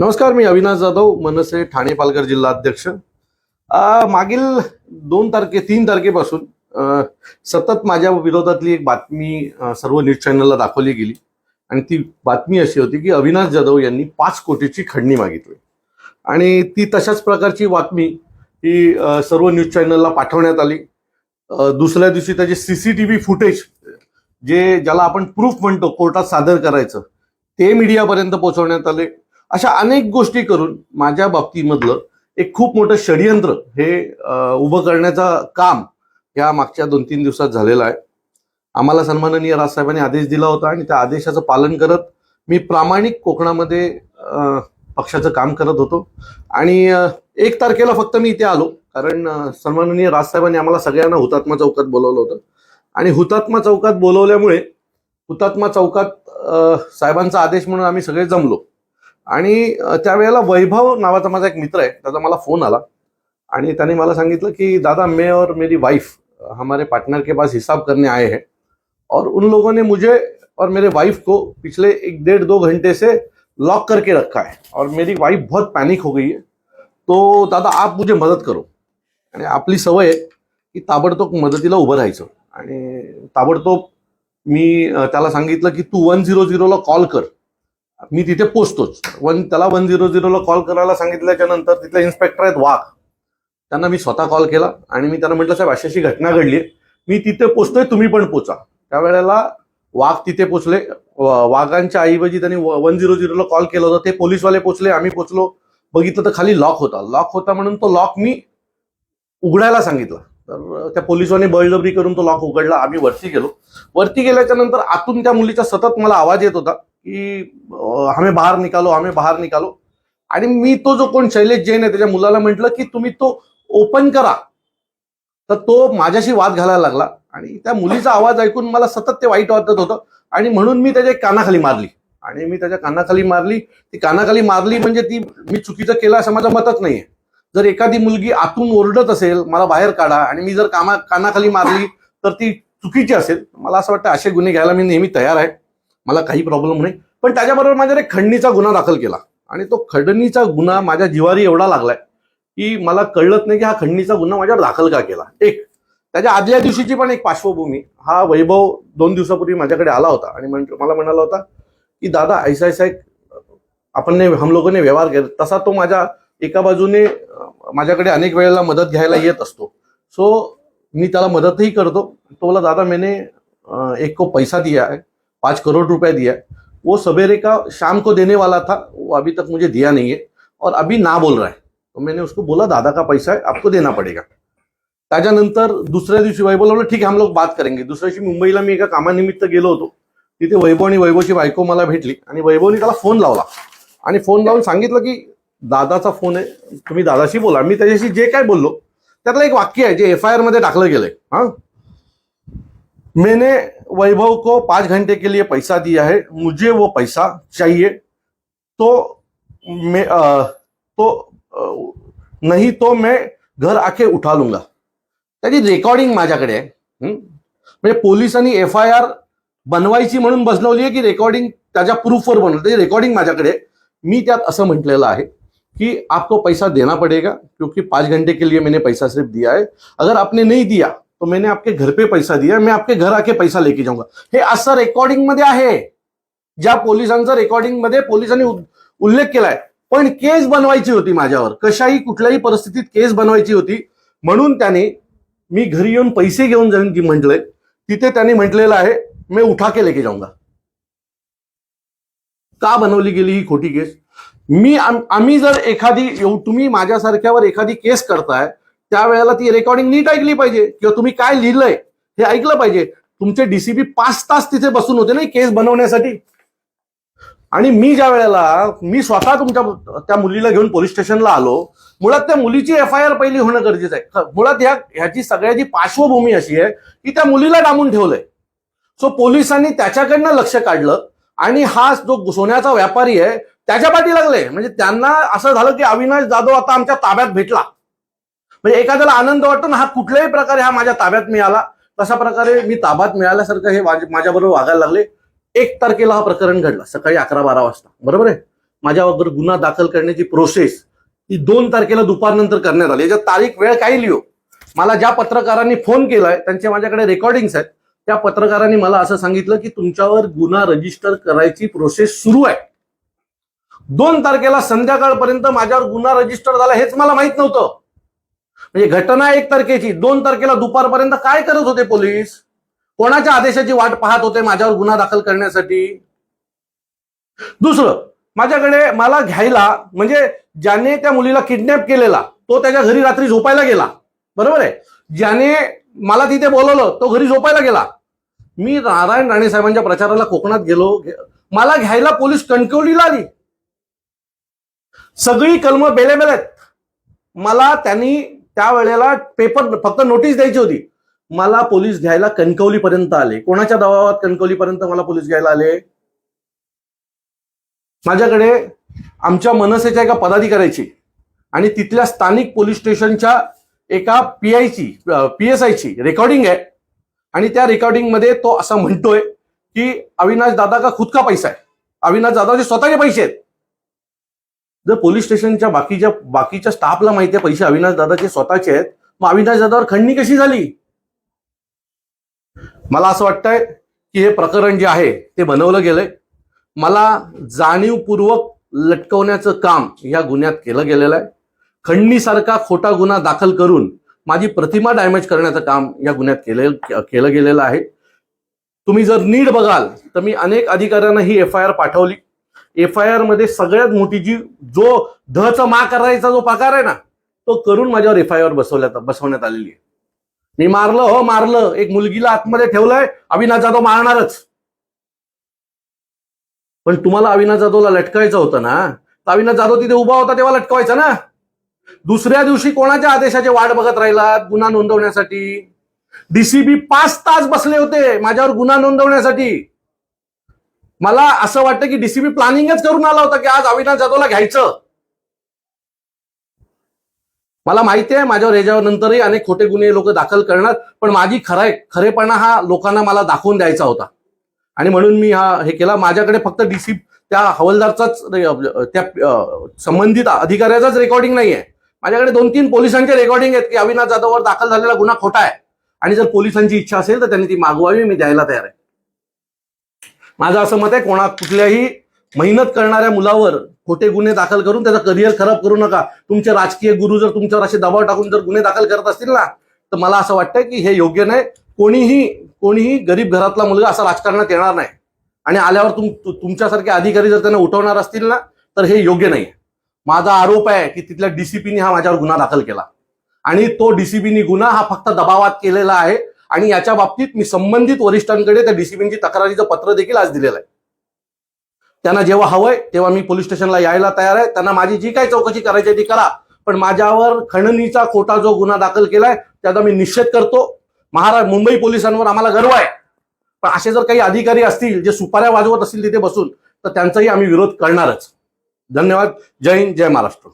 नमस्कार मी अविनाश जाधव मनसे ठाणे पालघर जिल्हा अध्यक्ष. मागील दोन तारखे तीन तारखेपासून सतत माझ्या विरोधातली एक बातमी सर्व न्यूज चॅनलला दाखवली गेली. आणि ती बातमी अशी होती की अविनाश जाधव यांनी पाच कोटीची खंडणी मागितली. आणि ती तशाच प्रकारची बातमी ही सर्व न्यूज चॅनलला पाठवण्यात आली. दुसऱ्या दिवशी त्याचे व्ही फुटेज जे ज्याला आपण प्रूफ म्हणतो कोर्टात सादर करायचं ते मीडियापर्यंत पोहोचवण्यात आले. अशा अनेक गोष्टी करून माझ्या बाबतीमधलं एक खूप मोठं षडयंत्र हे उभं करण्याचं काम या मागच्या दोन तीन दिवसात झालेलं आहे. आम्हाला सन्माननीय राजसाहेबांनी आदेश दिला होता आणि त्या आदेशाचं पालन करत मी प्रामाणिक कोकणामध्ये पक्षाचं काम करत होतो. आणि एक तारखेला फक्त मी इथे आलो कारण सन्माननीय राजसाहेबांनी आम्हाला सगळ्यांना हुतात्मा चौकात बोलवलं होतं. आणि हुतात्मा चौकात बोलवल्यामुळे हुतात्मा चौकात साहेबांचा आदेश म्हणून आम्ही सगळे जमलो. आणि त्यावेळेला वैभव नावाचा माझा एक मित्र आहे त्याचा मला फोन आला. आणि त्याने मला सांगितलं की दादा मैं और मेरी वाइफ हमारे पार्टनर के पास हिसाब करने आए हैं और उन लोगों ने मुझे और मेरे वाइफ को पिछले एक डेढ़ दो घंटे से लॉक करके रखा है और मेरी वाइफ बहुत पैनिक हो गई है। तो दादा आप मुझे मदत करो। आणि आपली सवय आहे की ताबडतोब मदतीला उभं राहायचं. आणि ताबडतोब मी त्याला सांगितलं की तू वन झिरो झिरोला कॉल कर. मी तिथे पोचतोच. वन त्याला वन झिरो झिरोला कॉल करायला सांगितल्याच्या नंतर तिथले इन्स्पेक्टर आहेत वाघ. त्यांना मी स्वतः कॉल केला आणि मी त्यांना म्हटलं साहेब अशी अशी घटना घडली मी तिथे पोचतोय तुम्ही पण पोचा. त्यावेळेला वाघ तिथे पोचले. वाघांच्या ऐवजी त्यांनी वन झिरो झिरोला कॉल केलं होतं. ते पोलीसवाले पोचले आम्ही पोचलो. बघितलं तर खाली लॉक होता. लॉक होता म्हणून तो लॉक मी उघडायला सांगितला. तर त्या पोलिसांनी बळजबरी करून तो लॉक उघडला. आम्ही वरती गेलो. वरती गेल्याच्यानंतर आतून त्या मुलीचा सतत मला आवाज येत होता. की अं, हमें बाहेर निकालो हमें बाहेर निकालो आणि मी तो जो कोण शैलेश जैन आहे त्याच्या मुलाला म्हटलं की तुम्ही तो ओपन करा. तर तो माझ्याशी वाद घालायला लागला. आणि त्या मुलीचा आवाज ऐकून मला सतत ते वाईट वाटत होतं. आणि म्हणून मी त्याच्या कानाखाली मारली. आणि मी त्याच्या कानाखाली मारली. ती कानाखाली मारली म्हणजे ती मी चुकीचं केलं असं माझं मतच नाहीये. जर एखादी मुलगी आतून ओरडत असेल मला बाहेर काढा. आणि मी जर कामा कानाखाली मारली तर ती चुकीची असेल. मला असं वाटतं असे गुन्हे घ्यायला मी नेहमी तयार आहे. मला काही प्रॉब्लेम नाही. पण त्याच्याबरोबर माझ्याने एक खंडणीचा गुन्हा दाखल केला. आणि तो खंडणीचा गुन्हा माझ्या जिवारी एवढा लागलाय की मला कळत नाही की हा खंडणीचा गुन्हा माझ्यावर दाखल का केला. एक त्याच्या आदल्या दिवशीची पण एक पार्श्वभूमी. हा वैभव दोन दिवसापूर्वी माझ्याकडे आला होता. आणि मला म्हणाला होता की दादा ऐसा ऐसा एक आपण हम लोकांनी व्यवहार केला. तसा तो माझ्या एका बाजूने माझ्याकडे अनेक वेळेला मदत घ्यायला येत असतो. सो मी त्याला मदतही करतो. तो बोला दादा मैंने एक को पैसा दिया आहे पाँच करोड़ रुपए दिया वो सवेरे का शाम को देने वाला था वो अभी तक मुझे दिया नहीं है और अभी ना बोल रहा है। तो मैंने उसको बोला दादा का पैसा है आपको देना पडेगा। त्याच्यानंतर दुसऱ्या दिवशी वैभवला बोला ठीक आहे हम लोग बात करेंगे। दुसऱ्या दिवशी मुंबईला मी एका कामानिमित्त गेलो होतो. तिथे वैभव आणि वैभवची बायको मला भेटली आणि वैभवनी त्याला फोन लावला. आणि फोन लावून सांगितलं की दादाचा फोन आहे तुम्ही दादाशी बोला. मी त्याच्याशी जे काय बोललो त्यातलं एक वाक्य आहे जे एफ आय आरमध्ये टाकलं गेलंय. हा? मैंने वैभव को पाँच घंटे के लिए पैसा दिया है मुझे वो पैसा चाहिए तो मैं अ, तो अ, नहीं तो मैं घर आके उठा लूँगा रेकॉर्डिंग आहे हं? म्हणजे पोलिसांनी एफ़ आय आर बनवायची म्हणून बसवली आहे की रेकॉर्डिंग प्रूफवर बनवलं त्याची रेकॉर्डिंग माझ्याकडे आहे. मी त्यात आहे कि आपको पैसा देना पड़ेगा क्योंकि पाँच घंटे के लिए मैंने पैसा सिर्फ़ दिया है अगर आपने नहीं दिया तो मैंने आपके घर पे पैसा दिया मैं आपके घर आके पैसा लेके जाऊंगा। हे असं रेकॉर्डिंगमध्ये आहे। ज्या पोलिसांचा रेकॉर्डिंगमध्ये पोलिसांनी उल्लेख केलाय पण केस बनवायची होती माझ्यावर. कशाही कुठल्याही परिस्थितीत केस बनवायची होती. म्हणून त्याने मी घरी येऊन पैसे घेऊन जाईन जी म्हटलंय तिथे त्याने म्हटलेलं आहे मी उठा के लेके जाऊंगा. का बनवली गेली ही खोटी केस? मी आम्ही जर एखादी तुम्ही माझ्यासारख्यावर एखादी केस करताय त्यावेळेला ती रेकॉर्डिंग नीट ऐकली पाहिजे. किंवा तुम्ही काय लिहिलंय हे ऐकलं पाहिजे. तुमचे डीसीपी पाच तास तिथे बसून होते ना केस बनवण्यासाठी. आणि मी ज्या वेळेला मी स्वतः तुमच्या त्या मुलीला घेऊन पोलीस स्टेशनला आलो मुळात त्या मुलीची एफ आय आर पहिली होणं गरजेचं आहे. मुळात ह्या ह्याची सगळ्याची पार्श्वभूमी अशी आहे की त्या मुलीला डांबून ठेवलंय. सो पोलिसांनी त्याच्याकडनं लक्ष काढलं आणि हा जो सोन्याचा व्यापारी आहे त्याच्या पाठी लागले म्हणजे त्यांना असं झालं की अविनाश जाधव आता आमच्या ताब्यात भेटला. म्हणजे एखाद्याला आनंद वाटतो ना हा कुठल्याही प्रकारे हा माझ्या ताब्यात मिळाला तशा प्रकारे मी ताब्यात मिळाल्यासारखं हे माझ्याबरोबर वागायला लागले. एक तारखेला हा प्रकरण घडला सकाळी अकरा बारा वाजता. बरोबर आहे? माझ्यावर गुन्हा दाखल करण्याची प्रोसेस ही दोन तारखेला दुपारनंतर करण्यात आली. याच्यात तारीख वेळ काही लिहो. मला ज्या पत्रकारांनी फोन केलाय त्यांचे माझ्याकडे रेकॉर्डिंग्स आहेत. त्या पत्रकारांनी मला असं सांगितलं की तुमच्यावर गुन्हा रजिस्टर करायची प्रोसेस सुरू आहे. दोन तारखेला संध्याकाळपर्यंत माझ्यावर गुन्हा रजिस्टर झाला हेच मला माहीत नव्हतं. म्हणजे घटना एक तारखेची दोन तारखेला दुपारपर्यंत काय करत होते पोलीस? कोणाच्या आदेशाची वाट पाहत होते माझ्यावर गुन्हा दाखल करण्यासाठी? दुसरं माझ्याकडे मला घ्यायला म्हणजे ज्याने त्या मुलीला किडनॅप केलेला तो त्याच्या घरी रात्री झोपायला गेला. बरोबर आहे? ज्याने मला तिथे बोलवलं तो घरी झोपायला गेला. मी नारायण राणे साहेबांच्या प्रचाराला कोकणात गेलो मला घ्यायला पोलीस कणकवलीला आली. सगळी कलम बेलेबेल आहेत. मला त्यांनी त्यावेळेला पेपर फक्त नोटीस द्यायची होती. मला पोलीस घ्यायला कणकवलीपर्यंत आले. कोणाच्या दबावात कणकवलीपर्यंत मला पोलीस घ्यायला आले? माझ्याकडे आमच्या मनसेच्या एका पदाधिकाऱ्याची आणि तिथल्या स्थानिक पोलीस स्टेशनच्या एका पी आयची पी एस आयची रेकॉर्डिंग आहे. आणि त्या रेकॉर्डिंगमध्ये तो असं म्हणतोय की अविनाश दादा का खुद का पैसा आहे? अविनाश दादाचे स्वतःचे पैसे आहेत. जर पोलीस स्टेशनच्या बाकीच्या बाकीच्या स्टाफला माहिती आहे पैसे अविनाश दादाचे स्वतःचे आहेत मग अविनाश दादावर खंडणी कशी झाली? मला असं वाटतंय की हे प्रकरण जे आहे ते बनवलं गेलंय. मला जाणीवपूर्वक लटकवण्याचं काम या गुन्ह्यात केलं गेलेलं आहे. खंडणीसारखा खोटा गुन्हा दाखल करून माझी प्रतिमा डॅमेज करण्याचं काम या गुन्ह्यात केले केलं गेलेलं आहे. तुम्ही जर नीट बघाल तर मी अनेक अधिकाऱ्यांना ही एफ आय आर पाठवली. एफ आय आरमध्ये सगळ्यात मोठी जी जो धचा मा करायचा जो प्रकार आहे ना तो करून माझ्यावर एफ आय आर बसवल्यात बसवण्यात आलेली आहे. मी मारलं हो मारलं. एक मुलगीला आतमध्ये ठेवलंय अविनाश जाधव मारणारच. पण तुम्हाला अविनाश जाधवला लटकायचं होतं ना तर अविनाश जाधव तिथे उभा होता तेव्हा लटकवायचा ना. दुसऱ्या दिवशी कोणाच्या आदेशाची वाट बघत राहिलात? गुन्हा नोंदवण्यासाठी. डीसीबी पाच तास बसले होते माझ्यावर गुन्हा नोंदवण्यासाठी. मला असं वाटतं की डीसीबी प्लॅनिंगच करून आला होता की आज अविनाश जाधवला घ्यायचं. मला माहिती आहे माझ्यावर याच्यावर नंतरही अनेक खोटे गुन्हे लोक दाखल करणार पण माझी खराय खरेपणा हा लोकांना मला दाखवून द्यायचा होता. आणि म्हणून मी हा हे केला. माझ्याकडे फक्त डीसी त्या हवालदारचाच त्या संबंधित अधिकाऱ्याचाच रेकॉर्डिंग नाही आहे माझ्याकडे दोन तीन पोलिसांचे रेकॉर्डिंग आहेत की अविनाश जाधववर दाखल झालेला गुन्हा खोटा आहे. आणि जर पोलिसांची इच्छा असेल तर त्यांनी ती मागवावी मी द्यायला तयार आहे. माझं असं मत आहे कोणा कुठल्याही मेहनत करणाऱ्या मुलावर खोटे गुन्हे दाखल करून त्याचा करिअर खराब करू नका. तुमचे राजकीय गुरु जर तुमच्यावर असे दबाव टाकून जर गुन्हे दाखल करत असतील ना तर मला असं वाटतं की हे योग्य नाही. कोणीही कोणीही गरीब घरातला मुलगा असा राजकारणात येणार नाही. आणि आल्यावर तुम तुमच्यासारखे अधिकारी जर त्यांना उठवणार असतील ना तर हे योग्य नाही. माझा आरोप आहे की तिथल्या डीसीपीने हा माझ्यावर गुन्हा दाखल केला. आणि तो डीसीपीनी गुन्हा हा फक्त दबावात केलेला आहे. आणि याच्या बाबतीत मी संबंधित वरिष्ठांकडे त्या डीसीपींची तक्रारीचं पत्र देखील आज दिलेलं आहे. त्यांना जेव्हा हवंय तेव्हा मी पोलीस स्टेशनला यायला तयार आहे. त्यांना माझी जी काही चौकशी करायची आहे ती करा. पण माझ्यावर खंडणीचा खोटा जो गुन्हा दाखल केलाय त्याचा मी निषेध करतो. महाराष्ट्र मुंबई पोलिसांवर आम्हाला गर्व आहे. पण असे जर काही अधिकारी असतील जे सुपाऱ्या वाजवत असतील तिथे बसून तर त्यांचाही आम्ही विरोध करणारच. धन्यवाद. जय हिंद जय महाराष्ट्र.